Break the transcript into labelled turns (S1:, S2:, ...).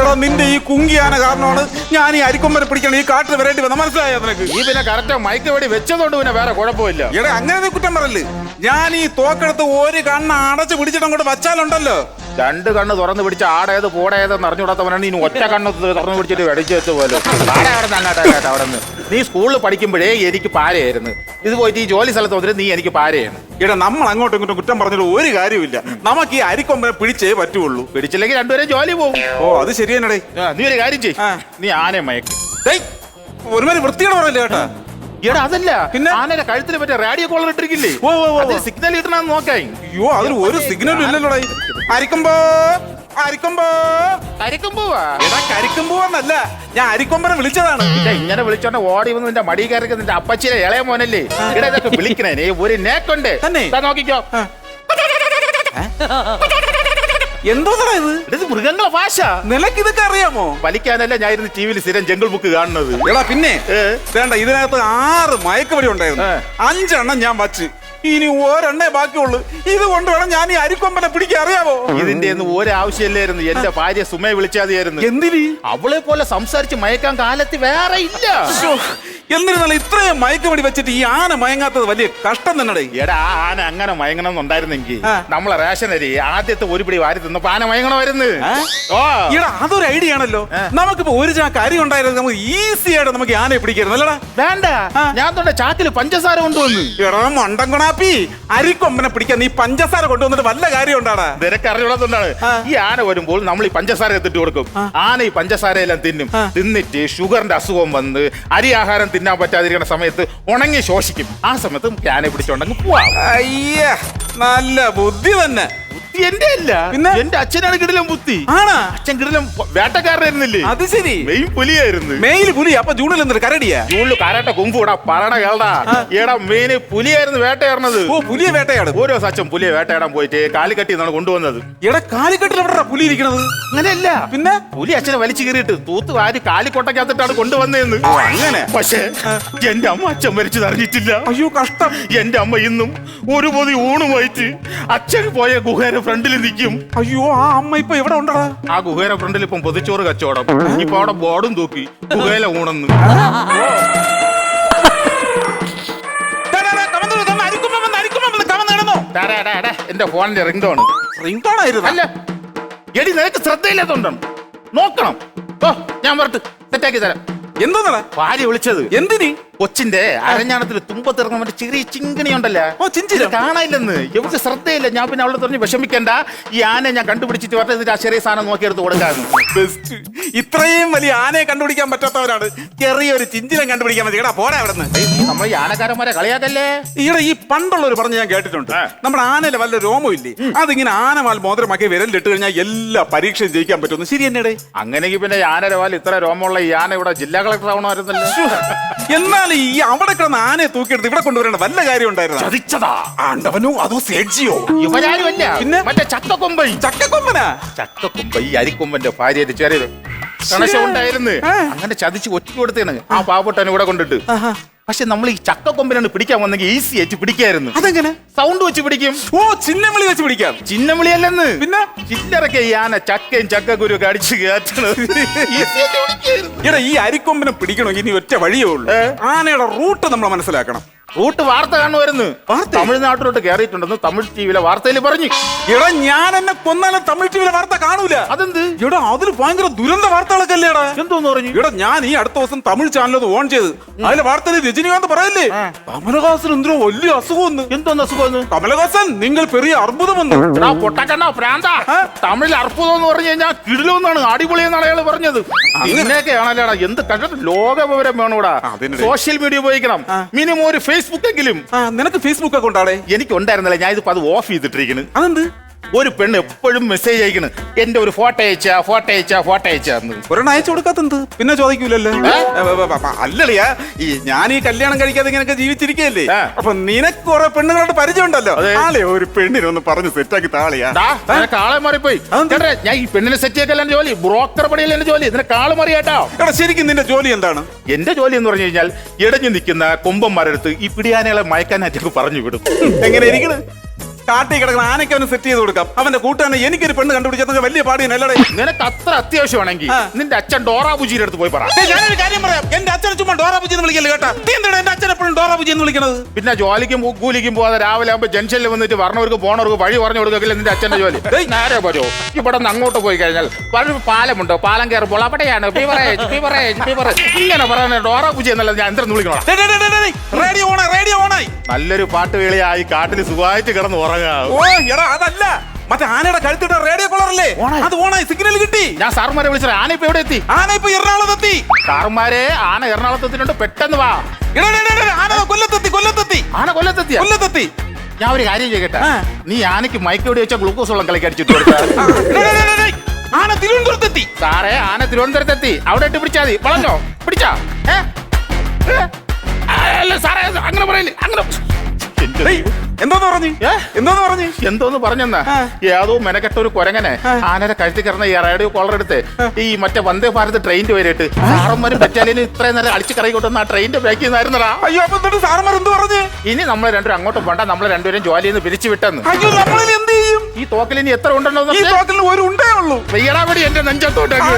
S1: എടാ നിന്റെ ഈ കുങ്കിയാന കാരണമാണ് ഞാൻ ഈ അരിക്കൊമ്പനെ പിടിക്കണം ഈ കാട്ടിൽ വരേണ്ടി വന്ന മനസ്സിലായോ നിനക്ക്?
S2: ഈ പിന്നെ കറക്റ്റ് മൈക്ക് വെടി വെച്ചതുകൊണ്ട് പിന്നെ വേറെ കുഴപ്പമില്ല.
S1: എടാ അങ്ങനെ നീ കുറ്റം പറയല്ലേ? ഞാൻ ഈ തോക്കെടുത്ത് ഒരു കണ്ണ് അടച്ച് പിടിച്ചിട്ട് അങ്ങോട്ട് വച്ചാലുണ്ടല്ലോ.
S2: രണ്ട് കണ്ണ് തുറന്ന് പിടിച്ച ആടേത് പോടേതെന്ന് അറിഞ്ഞുകൂടാത്തവനാണ് ഇനി ഒറ്റ കണ്ണ് തുറന്ന് പിടിച്ചിട്ട് വെടിച്ചു വെച്ച പോലെ. അവിടെ അവിടെ നിന്ന് നീ സ്കൂളിൽ പഠിക്കുമ്പോഴേ എനിക്ക് പാരയായിരുന്നു. ഇത് പോയിട്ട് ഈ ജോലി സ്ഥലത്ത് വന്നിട്ട് നീ എനിക്ക് പാരയാണ്
S1: ഇവിടെ നമ്മൾ അങ്ങോട്ടും ഇങ്ങോട്ടും കുറ്റം പറഞ്ഞിട്ട് ഒരു കാര്യമില്ല നമുക്ക് ഈ അരിക്കൊമ്പനെ പിടിച്ചേ പറ്റുള്ളൂ.
S2: പിടിച്ചില്ലെങ്കിൽ രണ്ടുപേരും ജോലി പോകും.
S1: ഓ അത് ശരിയെന്നടേ.
S2: നീ ഒരു കാര്യം ചെയ് നീ ആനയെ മയക്ക്.
S1: ഒരുമാതിരി വൃത്തിയുടെ പറഞ്ഞില്ല കേട്ടാ
S2: എടാ അതല്ല.
S1: പിന്നെ?
S2: ആനയുടെ കഴുത്തിൽ പറ്റിയ റേഡിയോ കോളർ ഇട്ടിരിക്കില്ലേ?
S1: ഓ, ഓ.
S2: സിഗ്നൽ കിട്ടണമെന്ന് നോക്കായി.
S1: അയ്യോ അതിന് ഒരു സിഗ്നലും ഇല്ലല്ലോടായി അരിക്കൊമ്പോ. അരിക്കൊമ്പോ
S2: കരിക്കുമ്പോവാ?
S1: എടാ കരിക്കുമ്പോന്നല്ല ഞാൻ അരിക്കൊമ്പനെ വിളിച്ചതാണ്.
S2: ഇല്ല, ഇങ്ങനെ വിളിച്ചോണ്ട് ഓടി വന്ന് നിന്റെ മടി കയറി നിന്റെ അപ്പച്ചിയുടെ ഇളയ മോനല്ലേ? ഇവിടെ ഇതൊക്കെ വിളിക്കണേ. നീ ഒരു നേക്കുണ്ട്.
S1: തന്നെ?
S2: ദാ നോക്കിക്കോ.
S1: എന്തോന്നാ ഇത്?
S2: ഇത് മൃഗങ്ങളെ ഭാഷ
S1: നിനക്ക് ഇതൊക്കെ അറിയാമോ?
S2: വലിക്കാനല്ല ഞാൻ ഇരുന്ന് ടി വിയിൽ സ്ഥിരം ജംഗിൾ ബുക്ക് കാണുന്നത്.
S1: എടാ പിന്നെ.
S2: ഏ?
S1: വേണ്ട ഇതിനകത്ത് ആറ് മയക്കുപടി ഉണ്ടായിരുന്നു.
S2: ഏ.
S1: അഞ്ചെണ്ണം ഞാൻ വച്ച്. ഇനി ഒരെണ്ണേ ബാക്കിയുള്ളൂ. ഇത് കൊണ്ട് വേണം ഞാൻ ഈ അരിക്കൊമ്പനെ പിടിക്കാൻ അറിയാവോ?
S2: ഇതിന്റെ ഒന്നും ഒരു ആവശ്യമില്ലായിരുന്നു എന്റെ ഭാര്യ സുമയെ വിളിച്ചാതെയായിരുന്നു.
S1: എന്തിനീ?
S2: അവളെ പോലെ സംസാരിച്ച് മയക്കാൻ കാലത്ത് വേറെ ഇല്ല.
S1: എന്നിരുന്നാലും ഇത്രയും മയക്കുമടി വെച്ചിട്ട് ഈ ആന മയങ്ങാത്തത് വലിയ കഷ്ടം തന്നെ
S2: എടാ ആന അങ്ങനെ മയങ്ങണം എന്നുണ്ടായിരുന്നെങ്കിൽ നമ്മളെ റേഷൻ അരി ആദ്യത്തെ ഒരു പിടി വാരി തിന്നപ്പോ ആന മയങ്ങണമായിരുന്നു.
S1: അതൊരു ഐഡിയ ആണല്ലോ. നമുക്കിപ്പോ ഒരു ചാക്ക് അരി ഉണ്ടായിരുന്നു നമുക്ക് ഈസി ആയിട്ട് നമുക്ക് ആനയെ പിടിക്കായിരുന്നു അല്ലടാ?
S2: വേണ്ട. ഞാൻ തൊണ്ട ചാക്കിൽ പഞ്ചസാര കൊണ്ടുവന്നു.
S1: എടാ മണ്ടം കൊണാപ്പി അരിക്കൊമ്പനെ പിടിക്കാൻ നീ പഞ്ചസാര കൊണ്ടുവന്നിട്ട് വല്ല കാര്യം ഉണ്ടാടാ?
S2: നിനക്ക് അറിയുള്ളതുകൊണ്ടാണ് ഈ ആന വരുമ്പോൾ നമ്മൾ ഈ പഞ്ചസാര എത്തിട്ട് കൊടുക്കും. ആന ഈ പഞ്ചസാര എല്ലാം തിന്നും തിന്നിട്ട് ഷുഗറിന്റെ അസുഖം വന്ന് അരി ആഹാരം തിന്നാൻ പറ്റാതിരിക്കുന്ന സമയത്ത് ഉണങ്ങി ശോഷിക്കും. ആ സമയത്ത് ക്യാനെ പിടിച്ചുണ്ടെങ്കിൽ പോവാം.
S1: അയ്യ നല്ല ബുദ്ധി തന്നെ.
S2: എന്റെ അല്ല
S1: പിന്നെ?
S2: എന്റെ അച്ഛനാണ് കിടിലം ബുദ്ധി
S1: ആണാ?
S2: അച്ഛൻ കിടിലം വേട്ടക്കാരനായിരുന്നില്ലേ?
S1: അത് ശരി.
S2: മെയിൻ പുലിയായിരുന്നു.
S1: മെയിൽ പുലി അപ്പൊ ജൂണിൽ എന്നിട്ട് കരടിയാ?
S2: ജൂണിൽ കാരാട്ട കുമ്പൂടാ പറട കേൾടാ. ഏടാ മെയിന് പുലിയായിരുന്നു വേട്ടയായിരുന്നത്
S1: ഓ പുലിയെ വേട്ടയാട്.
S2: ഓരോ സച്ചം പുലിയെ വേട്ടയാടാൻ പോയിട്ട് കാലിക്കട്ടി നിന്നാണ് കൊണ്ടുവന്നത്.
S1: എടാ കാലിക്കെട്ടിൽ എവിടെ പുലി ഇരിക്കണത്?
S2: അങ്ങനെയല്ല.
S1: പിന്നെ?
S2: പുലി അച്ഛനെ വലിച്ചു കയറിയിട്ട് തൂത്ത് വാരി കാലിക്കൊട്ടക്കകത്തിട്ടാണ് കൊണ്ടുവന്നതെന്ന്.
S1: അങ്ങനെ.
S2: പക്ഷേ എന്റെ അമ്മ അച്ഛൻ മരിച്ചത് അറിഞ്ഞിട്ടില്ല.
S1: അയ്യോ കഷ്ടം.
S2: എന്റെ അമ്മ ഇന്നും ഒരു പൊതി ഊണുമായിട്ട് അച്ഛൻ പോയ ഗുഹയുടെ ഫ്രണ്ടിൽ നിൽക്കും
S1: അയ്യോ ആ അമ്മ ഇപ്പൊ എവിടെ ഉണ്ടടാ?
S2: ആ ഗുഹയുടെ ഫ്രണ്ടിൽ ഇപ്പം പൊതിച്ചോറ് കച്ചവടം. ഇപ്പൊ അവിടെ ബോർഡും തൂക്കി ഗുഹയിലെ ഊണെന്ന്. എന്റെ ഫോണിന്റെ റിംഗ് ടോൺ
S1: റിംഗ് ടോൺ ആയിരുന്നു?
S2: അല്ല. എടി നിനക്ക് ശ്രദ്ധയില്ലാത്തോണ്ടാണ് നോക്കണം. ഓ ഞാൻ വരട്ട്. സെറ്റാക്കി തരാം.
S1: എന്തോന്നടാ
S2: ഭാര്യ വിളിച്ചത്
S1: എന്തിനി?
S2: കൊച്ചിന്റെ അരഞ്ഞാണത്തിൽ തുമ്പത്തിറങ്ങുന്ന മറ്റേ ചെറിയ ചിങ്കിണി ഉണ്ടല്ലോ?
S1: ഓ, ചിഞ്ചിരം.
S2: കാണാനില്ലെന്ന്. എവിടെ ശ്രദ്ധയില്ല. ഞാൻ പിന്നെ അവളെ തുടങ്ങി വിഷമിക്കണ്ട. ഈ ആനെ ഞാൻ കണ്ടുപിടിച്ചിട്ട് വരട്ടെ. ഇതിന്റെ ആ ചെറിയ സാധനം നോക്കിയെടുത്ത് കൊടുക്കാന്ന്.
S1: ബെസ്റ്റ് ഇത്രയും വലിയ ആനയെ കണ്ടുപിടിക്കാൻ പറ്റാത്തവരാണ്. ചെറിയൊരു ചിഞ്ചിലം കണ്ടുപിടിക്കാൻ മതി. എടാ പോരാ അവിടെ നിന്ന്
S2: നമ്മൾ ഈ ആനക്കാരന്മാരെ കളിയാക്കല്ലേ?
S1: ഈടെ ഈ പണ്ടുള്ളവർ പറഞ്ഞ് ഞാൻ കേട്ടിട്ടുണ്ട്. നമ്മുടെ ആനയിലെ വല്ല രോമം ഇല്ലേ? അതിങ്ങനെ ആനമാൽ മോതിരമാക്കി വിരലിട്ട് കഴിഞ്ഞാൽ എല്ലാ പരീക്ഷയും ജയിക്കാൻ പറ്റുന്നു ശരി തന്നെയുടെ
S2: അങ്ങനെയെങ്കിൽ പിന്നെ ആനരവാൽ ഇത്ര രോമമുള്ള ഈ ആന ഇവിടെ ജില്ലാ കളക്ടർ ആവണമായിരുന്നല്ലോ.
S1: എന്നാൽ ഈ അവിടെ കിടന്ന ആനയെ തൂക്കിയെടുത്ത് ഇവിടെ കൊണ്ടുവരേണ്ട വല്ല കാര്യം ഉണ്ടായിരുന്നു?
S2: ചതിച്ചതാ.
S1: ആണ്ടവനോ അതോ
S2: ഇവരാരുമല്ല
S1: പിന്നെ?
S2: മറ്റേ ചക്കക്കൊമ്പൈ
S1: ചക്കക്കൊമ്പനാ?
S2: ചക്കക്കൊമ്പ ഈ അരിക്കൊമ്പന്റെ ഭാര്യ ചെറിയത് കണശം ഉണ്ടായിരുന്നു അങ്ങനെ ചതിച്ച് ഒറ്റ കൊടുത്തേണ് ആ പാവപ്പെട്ടവനെ കൂടെ കൊണ്ടിട്ട്. പക്ഷെ നമ്മൾ ഈ ചക്കക്കൊമ്പനാണ് പിടിക്കാൻ വന്നെങ്കിൽ ഈസി ആയിട്ട് പിടിക്കായിരുന്നു.
S1: അതെങ്ങനെ?
S2: സൗണ്ട് വെച്ച് പിടിക്കും.
S1: ഓ ചിന്നമിളി വെച്ച് പിടിക്കാം.
S2: ചിന്നവിളിയല്ലെന്ന്.
S1: പിന്നെ?
S2: ചില്ലറൊക്കെ ഈ ആന ചക്കയും ചക്കക്കുരു കയറ്റണത് ആയിട്ട് പിടിക്കായിരുന്നു.
S1: എടാ ഈ അരിക്കൊമ്പിനെ പിടിക്കണമെങ്കിൽ ഇനി ഒറ്റ വഴിയേ ഉള്ളൂ? ആനയുടെ റൂട്ട് നമ്മൾ മനസ്സിലാക്കണം.
S2: റൂട്ട് വാർത്ത കാണുമായിരുന്നു? തമിഴ്നാട്ടിലോട്ട് കയറിയിട്ടുണ്ടെന്ന് തമിഴ് ടിവിയിലെ വാർത്തയിൽ പറഞ്ഞു.
S1: എടാ ഞാൻ എന്നെ കൊന്നാലും തമിഴ് ടിവിയിലെ വാർത്ത കാണൂല.
S2: അതെന്ത്?
S1: എടാ അതിൽ ഭയങ്കര ദുരന്ത വാർത്തകളൊക്കെ അല്ലേടാ
S2: എന്തോന്ന് പറഞ്ഞു?
S1: എടാ ഞാൻ ഈ അടുത്ത ദിവസം തമിഴ് ചാനലത് ഓൺ ചെയ്ത്. അതിലെ വാർത്തയിൽ രജനികാന്ത് പറയല്ലേ? കമലഹാസൻ എന്തിനോ വലിയ അസുഖം
S2: എന്തോന്ന് അസുഖം
S1: കമലഹാസൻ നിങ്ങൾ പെരിയ അർബുദമെന്ന്.
S2: വന്നു പൊട്ടക്കണ്ണ പ്രാന്ത? തമിഴിൽ അർബുദം എന്ന് പറഞ്ഞു കഴിഞ്ഞാൽ കിടിലെന്നാണ് അടിപൊളി എന്നാണ് അയാൾ പറഞ്ഞത്. അങ്ങനെയൊക്കെ ആണല്ലേടാ എന്ത് കണ്ടിട്ട് ലോകവിവരം വേണോടാ. സോഷ്യൽ മീഡിയ ഉപയോഗിക്കണം. മിനിമം ഒരു ഫേസ്ബുക്ക് എങ്കിലും.
S1: ആ നിനക്ക് ഫേസ്ബുക്ക് ഒക്കെ ഉണ്ടാടേ
S2: എനിക്ക് ഉണ്ടായിരുന്നല്ലേ ഞാൻ ഇതിപ്പോ അത് ഓഫ് ചെയ്തിട്ടിരിക്കുന്നത്
S1: അതെന്ത്?
S2: ഒരു പെണ്ണ് എപ്പോഴും മെസ്സേജ് അയക്കണ്. എന്റെ ഒരു ഫോട്ടോ അയച്ചാ ഫോട്ടോ അയച്ചാ ഫോട്ടോ അയച്ചാന്ന്
S1: ഒരെണ്ണം അയച്ചു കൊടുക്കാത്തത് പിന്നെ ചോദിക്കൂലല്ലോ? അല്ലളിയാ ഈ ഞാൻ ഈ കല്യാണം കഴിക്കാതെ ഇങ്ങനെയൊക്കെ ജീവിച്ചിരിക്കല്ലേ. അപ്പൊ നിനക്ക് കുറെ പെണ്ണുങ്ങളോട് പരിചയമുണ്ടല്ലോ.
S2: ഒരു
S1: ആളെ ഒരു പെണ്ണിനൊന്ന് പറഞ്ഞു സെറ്റാക്കി താളിയാ.
S2: കാളെ മാറിപ്പോയി? ഞാൻ ഈ പെണ്ണിനെ സെറ്റ് എന്റെ ജോലി? ബ്രോക്കർ പണിയല്ല എന്റെ ജോലി? നിനക്ക് കാൾ മാറിയാട്ടോ
S1: എടാ ശരിക്കും നിന്റെ ജോലി എന്താണ്?
S2: എന്റെ ജോലി എന്ന് പറഞ്ഞു കഴിഞ്ഞാൽ ഇടഞ്ഞു നിൽക്കുന്ന കൊമ്പന്മാരെടുത്ത് ഈ പിടിയാനകളെ മയക്കാനായിട്ട് പറഞ്ഞു വിടും.
S1: എങ്ങനെ ഇരിക്കണ്? കാട്ടി കിടക്കുന്ന ആനയ്ക്ക് അവന് സെറ്റ് ചെയ്ത് കൊടുക്കാം. അവന്റെ കൂട്ടുകാരനെ എനിക്കൊരു പെണ്ണ് കണ്ടുപിടിച്ചതൊക്കെ വലിയ പാടിയനല്ലേ
S2: നിനക്ക് അത്ര അത്യാവശ്യമാണെങ്കിൽ. നിന്റെ അച്ഛൻ ഡോറാ ബുജിയുടെ അടുത്ത് പോയി പറ.
S1: ഞാനൊരു കാര്യം പറയാം. എന്റെ അച്ഛനെ ചുമ്മാ ഡോറ എന്ന് വിളിക്കല്ലേ കേട്ടാ? നീ എന്താണ് എന്റെ അച്ഛൻ എപ്പോഴും ഡോറ പൂജി എന്ന് വിളിക്കണത്?
S2: പിന്നെ ജോലിക്കും കൂലിക്കും പോകാതെ രാവിലെ ആകുമ്പോൾ ജംഗ്ഷനിൽ വന്നിട്ട് വരണവർക്ക് പോണവർക്ക് വഴി പറഞ്ഞു കൊടുക്കില്ല നിന്റെ അച്ഛന്റെ ജോലി? നേരെ പറയോ ഇവിടെ നിന്ന് അങ്ങോട്ട് പോയി കഴിഞ്ഞാൽ വളരെ പാലമുണ്ടോ? പാലം കയറുമ്പോൾ അവിടെയാണ്. ഇങ്ങനെ പറയുന്നത് ഡോറാ പൂജ എന്നല്ല ഞാൻ എന്തെന്ന് വിളിക്കണം?
S1: റേഡിയോ ഓണായി റേഡിയോ ഓണായി
S2: നല്ലൊരു പാട്ട് വേളിയായി കാട്ടിൽ സുഖമായിട്ട് കിടന്നു ഉറങ്ങാം.
S1: ഓ എടാ അതല്ല. മറ്റേ ആനയുടെ കഴുത്തിട്ട റേഡിയോ കോളറല്ലേ. അത് ഓണായി. സിഗ്നൽ കിട്ടി.
S2: ഞാൻ സാറുമാരെ വിളിച്ചത്. ആന ഇപ്പൊ എവിടെ എത്തി?
S1: ആന ഇപ്പൊ എറണാകുളത്തെത്തി.
S2: സാറുമാരെ ആന എറണാകുളത്തെത്തിട്ടുണ്ട് പെട്ടെന്ന് വാ.
S1: ആന കൊല്ലത്തെത്തി കൊല്ലത്തെത്തി.
S2: ആന കൊല്ലത്തെത്തി
S1: കൊല്ലത്തെത്തി.
S2: ഞാൻ ഒരു കാര്യം ചെയ്യട്ടെ. നീ ആനയ്ക്ക് മയക്കോടി വെച്ച ഗ്ലൂക്കോസ് വെള്ളം കളിക്ക് അടിച്ചിട്ട്
S1: ആന തിരുവനന്തപുരത്തെത്തി.
S2: സാറേ ആന തിരുവനന്തപുരത്തെത്തി. അവിടെ ഇട്ട് പിടിച്ചാ മതി. വളഞ്ഞോ? പിടിച്ചാ? ഏ? അല്ല സാറേ അങ്ങനെ പറയില്ലേ.
S1: എന്തോന്ന് പറഞ്ഞു? എന്തോന്ന് പറഞ്ഞു?
S2: എന്തോന്ന് പറഞ്ഞെന്നാ. ഏതോ മെനക്കെട്ട ഒരു കുരങ്ങനെ ആനരെ കഴുത്തി കിടന്ന ഈ റേഡിയോ കോളർ എടുത്ത് ഈ മറ്റേ വന്ദേ ഭാരത് ട്രെയിനിന്റെ പേരിട്ട് സാറന്മാരും ബറ്റാലിയനും ഇത്രയും നേരം അടിച്ചു കറി കൊണ്ടുവന്ന ആ ട്രെയിനിന്റെ ബാക്കിൽ നിന്നായിരുന്നടാ.
S1: അയ്യോ അപ്പൊ എന്നിട്ട് സാറന്മാർ എന്ത് പറഞ്ഞു?
S2: ഇനി നമ്മൾ രണ്ടുപേരും അങ്ങോട്ടും വേണ്ട നമ്മൾ രണ്ടുപേരും ജോലിയിൽ നിന്ന് പിരിച്ചു വിട്ടെന്ന്.
S1: അയ്യോ എന്ത് ചെയ്യും?
S2: ഈ തോക്കിൽ ഇനി എത്ര ഉണ്ടെന്നോ
S1: ഈ തോക്കിൽ ഒരു ഉണ്ടേ ഉള്ളൂ.
S2: വെയ്യടാ കൂടി എന്റെ നെഞ്ചത്തോട്ടേക്ക്